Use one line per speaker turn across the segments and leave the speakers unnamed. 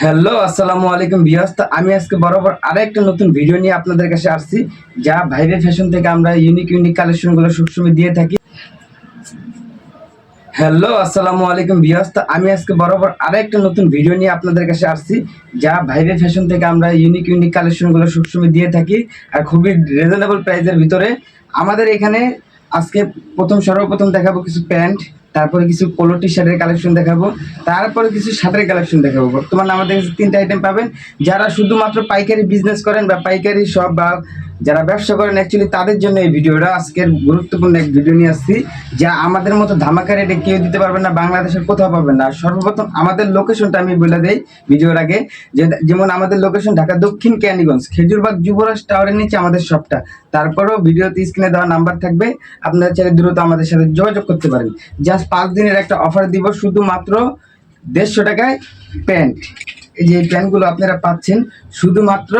Hello, আসসালামু আলাইকুম বিয়াস তো আমি আজকে বরাবর আরও একটা নতুন ভিডিও নিয়ে আপনাদের কাছে আসছি, যা ভাইরে ফ্যাশন থেকে আমরা ইউনিক ইউনিক কালেকশনগুলো সবসময় দিয়ে থাকি। হ্যালো, আসসালামু আলাইকুম বিয়াস তো আমি আজকে বরাবর আরও একটা নতুন ভিডিও নিয়ে আপনাদের কাছে আসছি, যা ভাইরে ফ্যাশন থেকে আমরা ইউনিক ইউনিক কালেকশনগুলো সবসময় দিয়ে থাকি, আর খুবই রিজনেবল প্রাইসের ভিতরে। আমাদের এখানে আজকে প্রথম, সর্বপ্রথম দেখাবো কিছু প্যান্ট, তারপরে কিছু পোলো টি শার্টের কালেকশন দেখাবো, তারপরে কিছু শার্টের কালেকশন দেখাবো। বর্তমানে আমাদের কাছে তিনটা আইটেম পাবেন। যারা শুধুমাত্র পাইকারি বিজনেস করেন বা পাইকারি শপ বা যারা ব্যবসা করেন অ্যাকচুয়ালি তাদের জন্য এই ভিডিওটা আজকের গুরুত্বপূর্ণ এক ভিডিও নিয়ে আসছি, যা আমাদের মতো ধামাকা রেটে কেউ দিতে পারবেন না, বাংলাদেশের কোথাও পাবেন না। সর্বপ্রথম আমাদের লোকেশনটা আমি বলে দেই ভিডিওর আগে যেমন আমাদের লোকেশন ঢাকা দক্ষিণ ক্যানিগঞ্জ, খেজুরবাগ যুবরাজ টাওয়ারের নিচে আমাদের শপটা তারপরেও ভিডিওতে স্ক্রিনে দেওয়া নাম্বার থাকবে, আপনারা চাইলে দ্রুত আমাদের সাথে যোগাযোগ করতে পারেন। জাস্ট পাঁচ দিনের একটা অফার দিব, শুধুমাত্র দেড়শো টাকায় প্যান্ট এই যে প্যান্টগুলো আপনারা পাচ্ছেন, শুধুমাত্র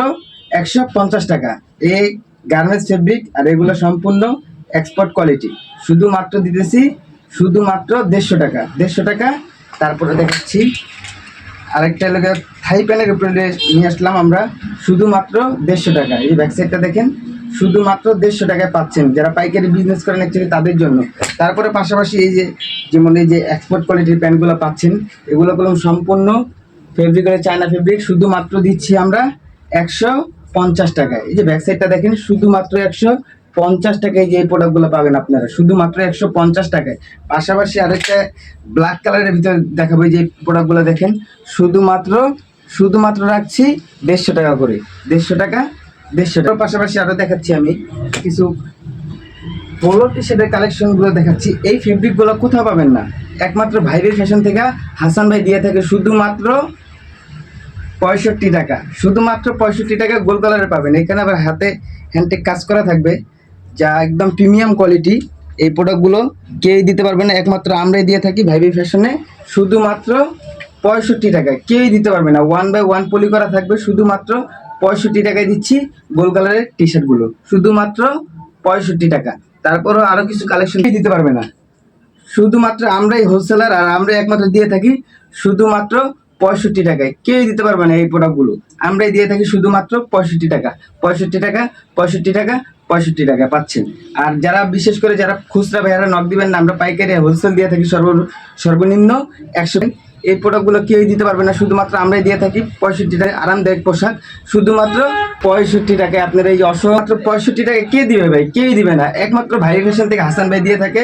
একশো পঞ্চাশ টাকা। এই গার্মেন্টস ফেব্রিক আর এগুলো সম্পূর্ণ এক্সপোর্ট কোয়ালিটি শুধুমাত্র দিতেছি, শুধুমাত্র দেড়শো টাকা। দেড়শো টাকা, তারপরে দেখাচ্ছি। আরেকটা এলাকা থাই প্যানের উপরে নিয়ে আসলাম আমরা। শুধুমাত্র দেড়শো টাকা। এই ব্যাক সাইডটা দেখেন, শুধুমাত্র দেড়শো টাকায় পাচ্ছেন। যারা পাইকারি বিজনেস করেন অ্যাকচুয়ালি তাদের জন্য। তারপরে পাশাপাশি এই যে যেমন এই যে এক্সপোর্ট কোয়ালিটির প্যান্টগুলো পাচ্ছেন, এগুলো কলম সম্পূর্ণ ফেব্রিকের চায়না ফেব্রিক শুধুমাত্র দিচ্ছি আমরা একশো পঞ্চাশ টাকায়। এই যে ব্যাক সাইডটা দেখেন, শুধুমাত্র একশো পঞ্চাশ টাকায় যে এই প্রোডাক্টগুলো পাবেন আপনারা। শুধুমাত্র একশো পঞ্চাশ টাকায়। পাশাপাশি আরেকটা ব্ল্যাক কালারের ভিতরে দেখাবো যে প্রোডাক্টগুলো দেখেন। শুধুমাত্র শুধুমাত্র রাখছি দেড়শো টাকা করে। দেড়শো টাকা, দেড়শো টাকার পাশাপাশি আরও দেখাচ্ছি আমি কিছু পোলো টি শার্টের কালেকশনগুলো দেখাচ্ছি। এই ফেব্রিকগুলো কোথাও পাবেন না। একমাত্র ভাইবের ফ্যাশন থেকে হাসান ভাই দিয়ে থাকে। শুধুমাত্র পঁয়ষট্টি টাকা। শুধুমাত্র পঁয়ষট্টি টাকা গোল কালারে পাবেন। এখানে আবার হাতে হ্যান্ডটেক কাজ করা থাকবে, যা একদম প্রিমিয়াম কোয়ালিটি এই প্রোডাক্টগুলো কেউই দিতে পারবে না, একমাত্র আমরাই দিয়ে থাকি ভাইবি ফ্যাশনে শুধুমাত্র পঁয়ষট্টি টাকা। কেউই দিতে পারবে না। ওয়ান বাই ওয়ান পলি করা থাকবে। শুধুমাত্র পঁয়ষট্টি টাকায় দিচ্ছি গোল কালারের টি শার্টগুলো শুধুমাত্র পঁয়ষট্টি টাকা। তারপরও আরও কিছু কালেকশন দিতে পারবে না। শুধুমাত্র আমরাই হোলসেলার আর আমরাই একমাত্র দিয়ে থাকি। শুধুমাত্র পঁয়ষট্টি টাকায়। কেউই দিতে পারবে না এই প্রোডাক্টগুলো আমরাই দিয়ে থাকি শুধুমাত্র পঁয়ষট্টি টাকা। পঁয়ষট্টি টাকা পঁয়ষট্টি টাকা পঁয়ষট্টি টাকা পাচ্ছেন। আর যারা, বিশেষ করে যারা খুচরা ভাইয়ারা নক দিবেন না, আমরা পাইকারি হোলসেল দিয়ে থাকি সর্ব, সর্বনিম্ন একশো এই প্রোডাক্টগুলো কেউই দিতে পারবে না, শুধুমাত্র আমরাই দিয়ে থাকি পঁয়ষট্টি টাকা আরামদায়ক পোশাক। শুধুমাত্র পঁয়ষট্টি টাকায় আপনার এই অসমাত্র পঁয়ষট্টি টাকায় কে দিবে ভাই? কেউই দিবে না। একমাত্র ভাই ফ্যাশন থেকে হাসান ভাই দিয়ে থাকে।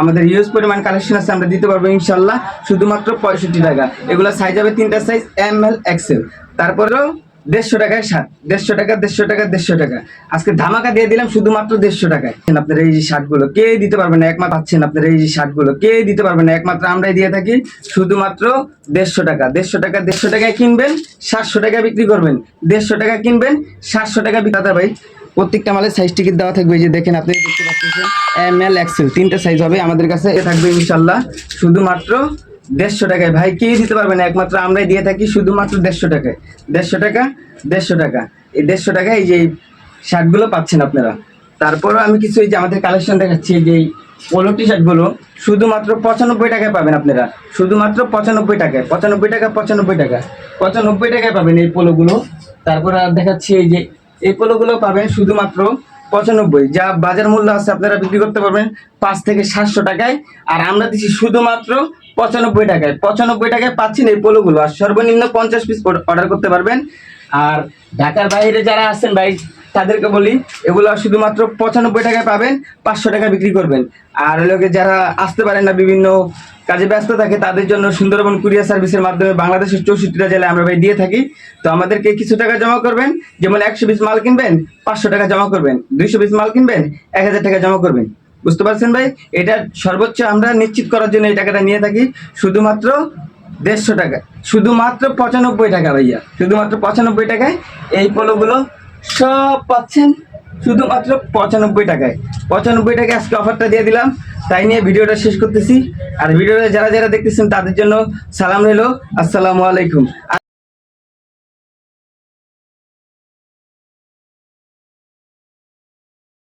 আমাদের ইউজ পরিমাণ কালেকশন আছে, আমরা দিতে পারব ইনশাল্লাহ, শুধুমাত্র পঁয়ষট্টি টাকা। এগুলো সাইজ হবে তিনটা সাইজ এম এল এক্সেল তারপরেও দেড়শো টাকায় শার্ট, দেড়শো টাকা দেড়শো টাকা দেড়শো টাকা। আজকে ধামাকা দিয়ে দিলাম শুধুমাত্র দেড়শো টাকায়। আপনার এই যে শার্টগুলো, কে দিতে পারবে না? একমাত্র পাচ্ছেন আপনার এই যে শার্টগুলো, কে দিতে পারবে না? একমাত্র আমরাই দিয়ে থাকি। শুধুমাত্র দেড়শো টাকা দেড়শো টাকা, দেড়শো টাকায় কিনবেন, সাতশো টাকা বিক্রি করবেন। দেড়শো টাকা কিনবেন, সাতশো টাকা দাদা ভাই প্রত্যেকটা মালের সাইজ টিকিট দেওয়া থাকবে যে দেখেন আপনি দেখতে পাচ্ছেন, এম এল এক্সেল, তিনটা সাইজ হবে আমাদের কাছে, এ থাকবে ইনশাল্লাহ শুধুমাত্র দেড়শো টাকায়। ভাই, কে দিতে পারবে না একমাত্র আমরাই দিয়ে থাকি, শুধুমাত্র দেড়শো টাকায়। দেড়শো টাকা দেড়শো টাকা। এই দেড়শো টাকায় এই যে শার্টগুলো পাচ্ছেন আপনারা। তারপরও আমি কিছু এই যে আমাদের কালেকশন দেখাচ্ছি যে পোলো টি শার্টগুলো শুধুমাত্র পঁচানব্বই টাকায় পাবেন আপনারা। শুধুমাত্র পঁচানব্বই টাকায়। পঁচানব্বই টাকা পঁচানব্বই টাকা। পঁচানব্বই টাকায় পাবেন এই পোলোগুলো তারপর আর দেখাচ্ছি এই যে এই পোলোগুলো পাবেন শুধুমাত্র পঁচানব্বই, যা বাজার মূল্য আছে আপনারা বিক্রি করতে পারবেন পাঁচ থেকে সাতশো টাকায়। আর আমরা দিচ্ছি শুধুমাত্র পঁচানব্বই টাকায়। পঁচানব্বই টাকায় পাচ্ছেন এই পোলোগুলো। আর সর্বনিম্ন পঞ্চাশ পিস অর্ডার করতে পারবেন। আর ঢাকার বাইরে যারা আছেন ভাই তাদেরকে বলি, এগুলো শুধুমাত্র পঁচানব্বই টাকায় পাবেন, পাঁচশো টাকা বিক্রি করবেন। আর লোকে যারা আসতে পারেন না, বিভিন্ন কাজে ব্যস্ত থাকে, তাদের জন্য সুন্দরবন কুরিয়ার সার্ভিসের মাধ্যমে বাংলাদেশের চৌষট্টিটা জেলায় আমরা ভাই দিয়ে থাকি। তো আমাদেরকে কিছু টাকা জমা করবেন, যেমন একশো পিস মাল কিনবেন, পাঁচশো টাকা জমা করবেন, দুইশো পিস মাল কিনবেন, এক হাজার টাকা জমা করবেন। বুঝতে পারছেন ভাই? এটা সর্বোচ্চ আমরা নিশ্চিত করার জন্য এই টাকাটা নিয়ে থাকি। শুধুমাত্র দেড়শো টাকা, শুধুমাত্র পঁচানব্বই টাকা ভাইয়া, শুধুমাত্র পঁচানব্বই টাকায় এই পোলোগুলো সব পাচ্ছেন শুধুমাত্র পঁচানব্বই টাকায়। পঁচানব্বই টাকায় আজকে অফারটা দিয়ে দিলাম, তাই নিয়ে ভিডিওটা শেষ করতেছি। আর ভিডিওটা যারা যারা দেখতেছেন তাদের জন্য সালাম রইল, আসসালামু আলাইকুম।